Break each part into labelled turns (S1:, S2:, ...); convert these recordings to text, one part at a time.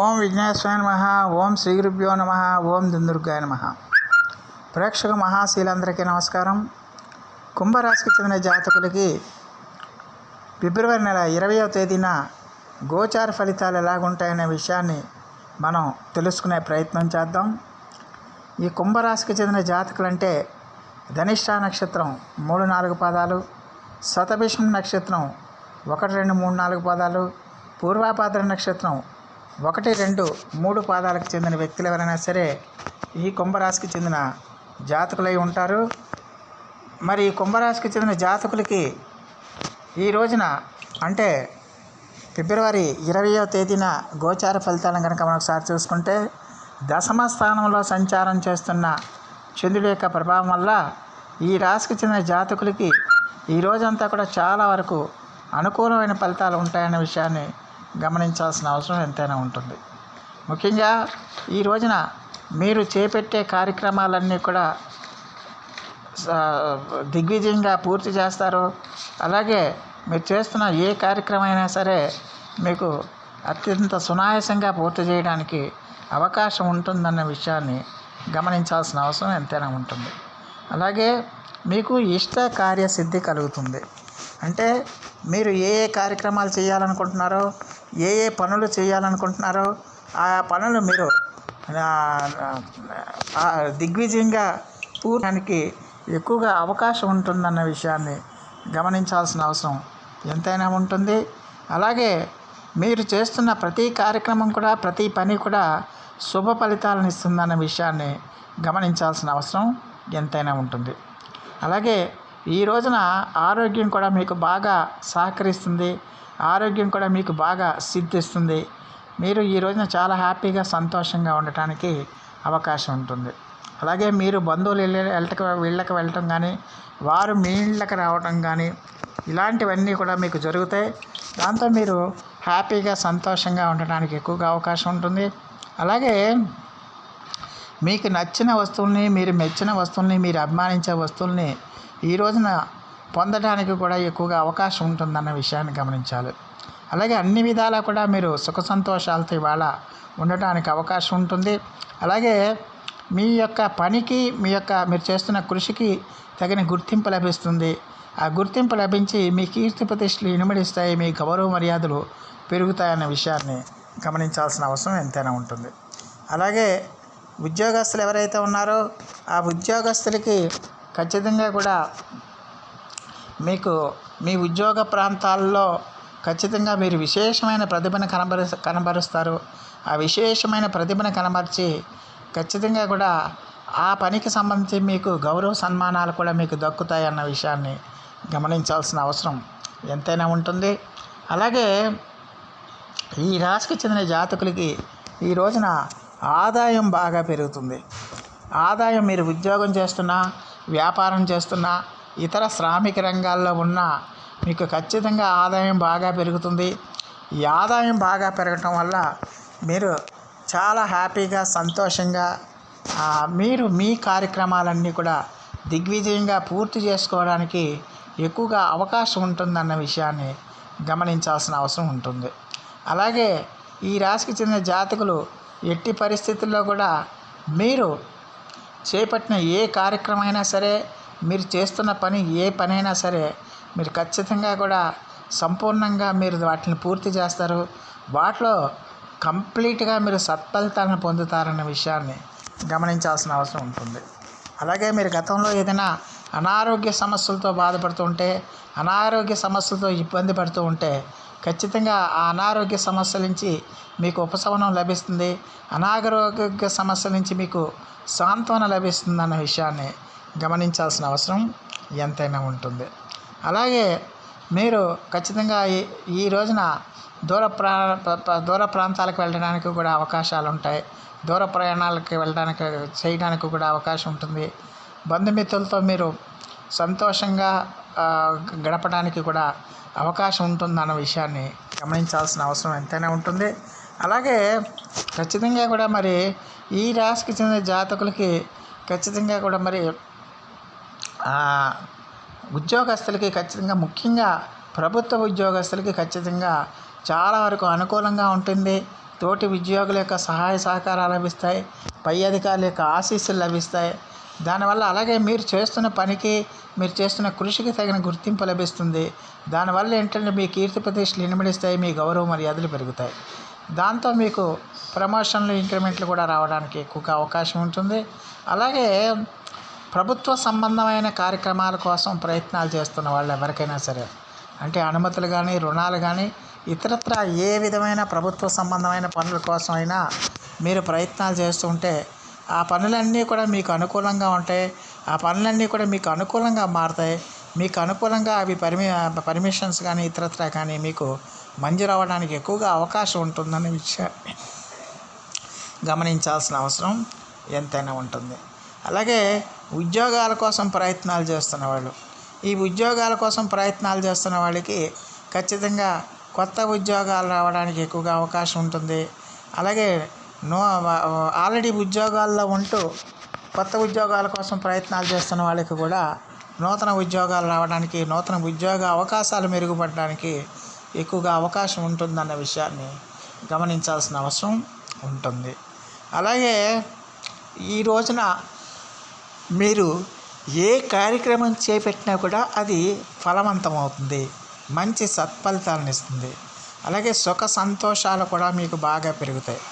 S1: ఓం విఘ్నేశ్వరాయ నమ ఓం శ్రీ గురుభ్యో నమ ఓం దుందుర్గాయ నమ. ప్రేక్షక మహాశీలందరికీ నమస్కారం. కుంభరాశికి చెందిన జాతకులకి ఫిబ్రవరి నెల ఇరవయో తేదీన గోచార ఫలితాలు ఎలాగుంటాయనే విషయాన్ని మనం తెలుసుకునే ప్రయత్నం చేద్దాం. ఈ కుంభరాశికి చెందిన జాతకులంటే ధనిష్ఠా నక్షత్రం మూడు నాలుగు పాదాలు శతభిషం నక్షత్రం ఒకటి రెండు మూడు నాలుగు పాదాలు పూర్వాపాద్ర నక్షత్రం ఒకటి రెండు మూడు పాదాలకు చెందిన వ్యక్తులు ఎవరైనా సరే ఈ కుంభరాశికి చెందిన జాతకులై ఉంటారు. మరి ఈ కుంభరాశికి చెందిన జాతకులకి ఈ రోజున అంటే ఫిబ్రవరి ఇరవయో తేదీన గోచార ఫలితాలను కనుక మనం ఒకసారి చూసుకుంటే దశమ స్థానంలో సంచారం చేస్తున్న చంద్రుడి యొక్క ప్రభావం వల్ల ఈ రాశికి చెందిన జాతకులకి ఈ రోజంతా కూడా చాలా వరకు అనుకూలమైన ఫలితాలు ఉంటాయనే విషయాన్ని గమనించాల్సిన అవసరం ఎంతైనా ఉంటుంది. ముఖ్యంగా ఈ రోజున మీరు చేపట్టే కార్యక్రమాలన్నీ కూడా దిగ్విజయంగా పూర్తి చేస్తారు. అలాగే మీరు చేస్తున్న ఏ కార్యక్రమం అయినా సరే మీకు అత్యంత సునాయాసంగా పూర్తి చేయడానికి అవకాశం ఉంటుందన్న విషయాన్ని గమనించాల్సిన అవసరం ఎంతైనా ఉంటుంది. అలాగే మీకు ఇష్ట కార్యసిద్ధి కలుగుతుంది. అంటే మీరు ఏ ఏ కార్యక్రమాలు చేయాలనుకుంటున్నారో ఏ ఏ పనులు చేయాలనుకుంటున్నారో ఆ పనులు మీరు దిగ్విజయంగా పూర్తికి ఎక్కువగా అవకాశం ఉంటుందన్న విషయాన్ని గమనించాల్సిన అవసరం ఎంతైనా ఉంటుంది. అలాగే మీరు చేస్తున్న ప్రతి కార్యక్రమం కూడా ప్రతి పని కూడా శుభ ఫలితాలను ఇస్తుందన్న విషయాన్ని గమనించాల్సిన అవసరం ఎంతైనా ఉంటుంది. అలాగే ఈ రోజున ఆరోగ్యం కూడా మీకు బాగా సహకరిస్తుంది. ఆరోగ్యం కూడా మీకు బాగా సిద్ధిస్తుంది. మీరు ఈ రోజున చాలా హ్యాపీగా సంతోషంగా ఉండటానికి అవకాశం ఉంటుంది. అలాగే మీరు బంధువులు వెళ్ళే వెళ్ళటకు వీళ్ళకి వెళ్ళటం కానీ వారు మీ ఇళ్ళకి రావటం కానీ ఇలాంటివన్నీ కూడా మీకు జరుగుతాయి. దాంతో మీరు హ్యాపీగా సంతోషంగా ఉండటానికి ఎక్కువగా అవకాశం ఉంటుంది. అలాగే మీకు నచ్చిన వస్తువుల్ని మీరు మెచ్చిన వస్తువుల్ని మీరు అభిమానించే వస్తువుల్ని ఈ రోజున పొందడానికి కూడా ఎక్కువగా అవకాశం ఉంటుందన్న విషయాన్ని గమనించాలి. అలాగే అన్ని విధాలా కూడా మీరు సుఖ సంతోషాలతో ఇవాళ ఉండటానికి అవకాశం ఉంటుంది. అలాగే మీ యొక్క పనికి మీ యొక్క మీరు చేస్తున్న కృషికి తగిన గుర్తింపు లభిస్తుంది. ఆ గుర్తింపు లభించి మీ కీర్తి ప్రతిష్టలు ఇనుమడిస్తాయి మీ గౌరవ మర్యాదలు పెరుగుతాయన్న విషయాన్ని గమనించాల్సిన అవసరం ఎంతైనా ఉంటుంది. అలాగే ఉద్యోగస్తులు ఎవరైతే ఉన్నారో ఆ ఉద్యోగస్తులకి ఖచ్చితంగా కూడా మీకు మీ ఉద్యోగ ప్రాంతాల్లో ఖచ్చితంగా మీరు విశేషమైన ప్రతిభను కనబరు కనబరుస్తారు. ఆ విశేషమైన ప్రతిభను కనబరిచి ఖచ్చితంగా కూడా ఆ పనికి సంబంధించి మీకు గౌరవ సన్మానాలు కూడా మీకు దక్కుతాయి అన్న విషయాన్ని గమనించాల్సిన అవసరం ఎంతైనా ఉంటుంది. అలాగే ఈ రాశికి చెందిన జాతకులకి ఈ రోజున ఆదాయం బాగా పెరుగుతుంది. ఆదాయం మీరు ఉద్యోగం చేస్తున్నా వ్యాపారం చేస్తున్న ఇతర శ్రామిక రంగాల్లో ఉన్న మీకు ఖచ్చితంగా ఆదాయం బాగా పెరుగుతుంది. ఈ ఆదాయం బాగా పెరగటం వల్ల మీరు చాలా హ్యాపీగా సంతోషంగా మీరు మీ కార్యక్రమాలన్నీ కూడా దిగ్విజయంగా పూర్తి చేసుకోవడానికి ఎక్కువగా అవకాశం ఉంటుందన్న విషయాన్ని గమనించాల్సిన అవసరం ఉంటుంది. అలాగే ఈ రాశికి చెందిన జాతకులు ఎట్టి పరిస్థితుల్లో కూడా మీరు చేపట్టిన ఏ కార్యక్రమం అయినా సరే మీరు చేస్తున్న పని ఏ పనైనా సరే మీరు ఖచ్చితంగా కూడా సంపూర్ణంగా మీరు వాటిని పూర్తి చేస్తారు. వాటిలో కంప్లీట్గా మీరు సత్ఫలితాలను పొందుతారన్న విషయాన్ని గమనించాల్సిన అవసరం ఉంటుంది. అలాగే మీరు గతంలో ఏదైనా అనారోగ్య సమస్యలతో బాధపడుతూ ఉంటే అనారోగ్య సమస్యలతో ఇబ్బంది పడుతూ ఉంటే ఖచ్చితంగా ఆ అనారోగ్య సమస్యల నుంచి మీకు ఉపశమనం లభిస్తుంది. అనారోగ్య సమస్యల నుంచి మీకు సాంత్వన లభిస్తుంది అన్న విషయాన్ని గమనించాల్సిన అవసరం ఎంతైనా ఉంటుంది. అలాగే మీరు ఖచ్చితంగా ఈ ఈ రోజున దూర ప్రా దూర ప్రాంతాలకు వెళ్ళడానికి కూడా అవకాశాలు ఉంటాయి. దూర ప్రయాణాలకు వెళ్ళడానికి చేయడానికి కూడా అవకాశం ఉంటుంది. బంధుమిత్రులతో మీరు సంతోషంగా గడపడానికి కూడా అవకాశం ఉంటుందన్న విషయాన్ని గమనించాల్సిన అవసరం ఎంతైనా ఉంటుంది. అలాగే ఖచ్చితంగా కూడా మరి ఈ రాశికి చెందిన జాతకులకి ఖచ్చితంగా కూడా మరి ఉద్యోగస్తులకి ఖచ్చితంగా ముఖ్యంగా ప్రభుత్వ ఉద్యోగస్తులకి ఖచ్చితంగా చాలా వరకు అనుకూలంగా ఉంటుంది. తోటి ఉద్యోగుల యొక్క సహాయ సహకారాలు లభిస్తాయి. పై అధికారుల యొక్క ఆశీస్సులు లభిస్తాయి. దానివల్ల అలాగే మీరు చేస్తున్న పనికి మీరు చేస్తున్న కృషికి తగిన గుర్తింపు లభిస్తుంది. దానివల్ల ఏంటంటే మీ కీర్తి ప్రతిష్టలు ఇనుమడిస్తాయి మీ గౌరవ మర్యాదలు పెరుగుతాయి. దాంతో మీకు ప్రమోషన్లు ఇంక్రిమెంట్లు కూడా రావడానికి ఎక్కువగా అవకాశం ఉంటుంది. అలాగే ప్రభుత్వ సంబంధమైన కార్యక్రమాల కోసం ప్రయత్నాలు చేస్తున్న వాళ్ళు ఎవరికైనా సరే అంటే అనుమతులు కానీ రుణాలు కానీ ఇతరత్ర ఏ విధమైన ప్రభుత్వ సంబంధమైన పనుల కోసం అయినా మీరు ప్రయత్నాలు చేస్తుంటే ఆ పనులన్నీ కూడా మీకు అనుకూలంగా ఉంటాయి. ఆ పనులన్నీ కూడా మీకు అనుకూలంగా మారుతాయి. మీకు అనుకూలంగా అవి పర్మి పర్మిషన్స్ కానీ ఇతరత్ర కానీ మీకు మంజూరు అవ్వడానికి ఎక్కువగా అవకాశం ఉంటుందనే విషయాన్ని గమనించాల్సిన అవసరం ఎంతైనా ఉంటుంది. అలాగే ఉద్యోగాల కోసం ప్రయత్నాలు చేస్తున్న వాళ్ళు. ఈ ఉద్యోగాల కోసం ప్రయత్నాలు చేస్తున్న వాళ్ళకి ఖచ్చితంగా కొత్త ఉద్యోగాలు రావడానికి ఎక్కువగా అవకాశం ఉంటుంది. అలాగే నో ఆల్రెడీ ఉద్యోగాల్లో ఉంటూ కొత్త ఉద్యోగాల కోసం ప్రయత్నాలు చేస్తున్న వాళ్ళకి కూడా నూతన ఉద్యోగాలు రావడానికి నూతన ఉద్యోగ అవకాశాలు మెరుగుపడడానికి ఎక్కువగా అవకాశం ఉంటుందన్న విషయాన్ని గమనించాల్సిన అవసరం ఉంటుంది. అలాగే ఈ రోజున మీరు ఏ కార్యక్రమం చేపట్టినా కూడా అది ఫలవంతం అవుతుంది మంచి సత్ఫలితాలను ఇస్తుంది. అలాగే సుఖ సంతోషాలు కూడా మీకు బాగా పెరుగుతాయి.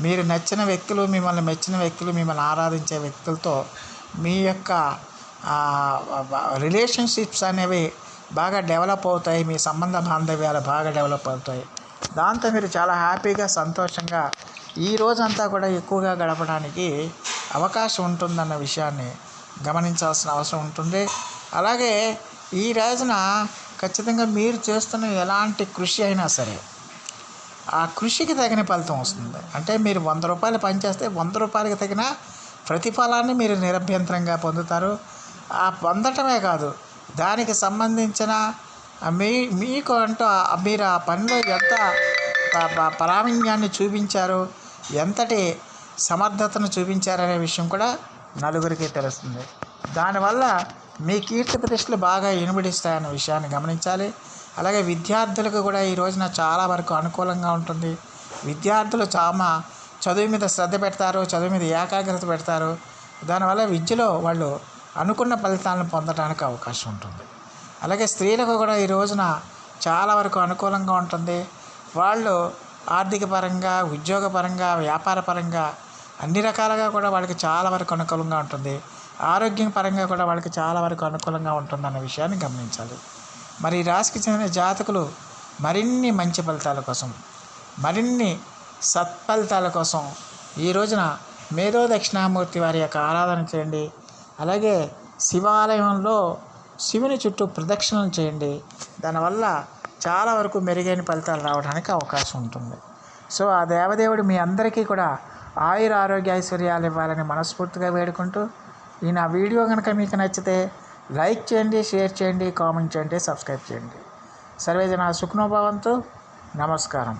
S1: మీరు నచ్చిన వ్యక్తులు మిమ్మల్ని మెచ్చిన వ్యక్తులు మిమ్మల్ని ఆరాధించే వ్యక్తులతో మీ యొక్క రిలేషన్షిప్స్ అనేవి బాగా డెవలప్ అవుతాయి. మీ సంబంధ బాంధవ్యాలు బాగా డెవలప్ అవుతాయి. దాంతో మీరు చాలా హ్యాపీగా సంతోషంగా ఈ రోజంతా కూడా ఎక్కువగా గడపడానికి అవకాశం ఉంటుందన్న విషయాన్ని గమనించాల్సిన అవసరం ఉంటుంది. అలాగే ఈ రోజున ఖచ్చితంగా మీరు చేస్తున్న ఎలాంటి కృషి అయినా సరే ఆ కృషికి తగిన ఫలితం వస్తుంది. అంటే మీరు వంద రూపాయలు పనిచేస్తే వంద రూపాయలకి తగిన ప్రతిఫలాన్ని మీరు నిరభ్యంతరంగా పొందుతారు. ఆ పొందటమే కాదు దానికి సంబంధించిన మీ మీకు అంటూ మీరు ఆ పనిలో ఎంత ప్రావీణ్యాన్ని చూపించారు ఎంతటి సమర్థతను చూపించారనే విషయం కూడా నలుగురికి తెలుస్తుంది. దానివల్ల మీ కీర్తి ప్రతిష్టలు బాగా ఇనుబడిస్తాయన్న విషయాన్ని గమనించాలి. అలాగే విద్యార్థులకు కూడా ఈ రోజున చాలా వరకు అనుకూలంగా ఉంటుంది. విద్యార్థులు చాలా చదువు మీద శ్రద్ధ పెడతారు చదువు మీద ఏకాగ్రత పెడతారు. దానివల్ల విద్యలో వాళ్ళు అనుకున్న ఫలితాలను పొందడానికి అవకాశం ఉంటుంది. అలాగే స్త్రీలకు కూడా ఈ రోజున చాలా వరకు అనుకూలంగా ఉంటుంది. వాళ్ళు ఆర్థిక పరంగా ఉద్యోగపరంగా వ్యాపారపరంగా అన్ని రకాలుగా కూడా వాళ్ళకి చాలా వరకు అనుకూలంగా ఉంటుంది. ఆరోగ్యం పరంగా కూడా వాళ్ళకి చాలా వరకు అనుకూలంగా ఉంటుంది అన్న విషయాన్ని గమనించాలి. మరి రాశికి చెందిన జాతకులు మరిన్ని మంచి ఫలితాల కోసం మరిన్ని సత్ఫలితాల కోసం ఈ రోజున మేధో దక్షిణామూర్తి వారి యొక్క ఆరాధన చేయండి. అలాగే శివాలయంలో శివుని చుట్టూ ప్రదక్షిణలు చేయండి. దానివల్ల చాలా వరకు మెరుగైన ఫలితాలు రావడానికి అవకాశం ఉంటుంది. సో ఆ దేవదేవుడు మీ అందరికీ కూడా ఆయుర ఆరోగ్య ఐశ్వర్యాలు ఇవ్వాలని మనస్ఫూర్తిగా వేడుకుంటూ ఈ నా వీడియో కనుక మీకు నచ్చితే లైక్ చేయండి షేర్ చేయండి కామెంట్ చేయండి సబ్స్క్రైబ్ చేయండి. సర్వేజన సుఖ్నోభావంతో. నమస్కారం.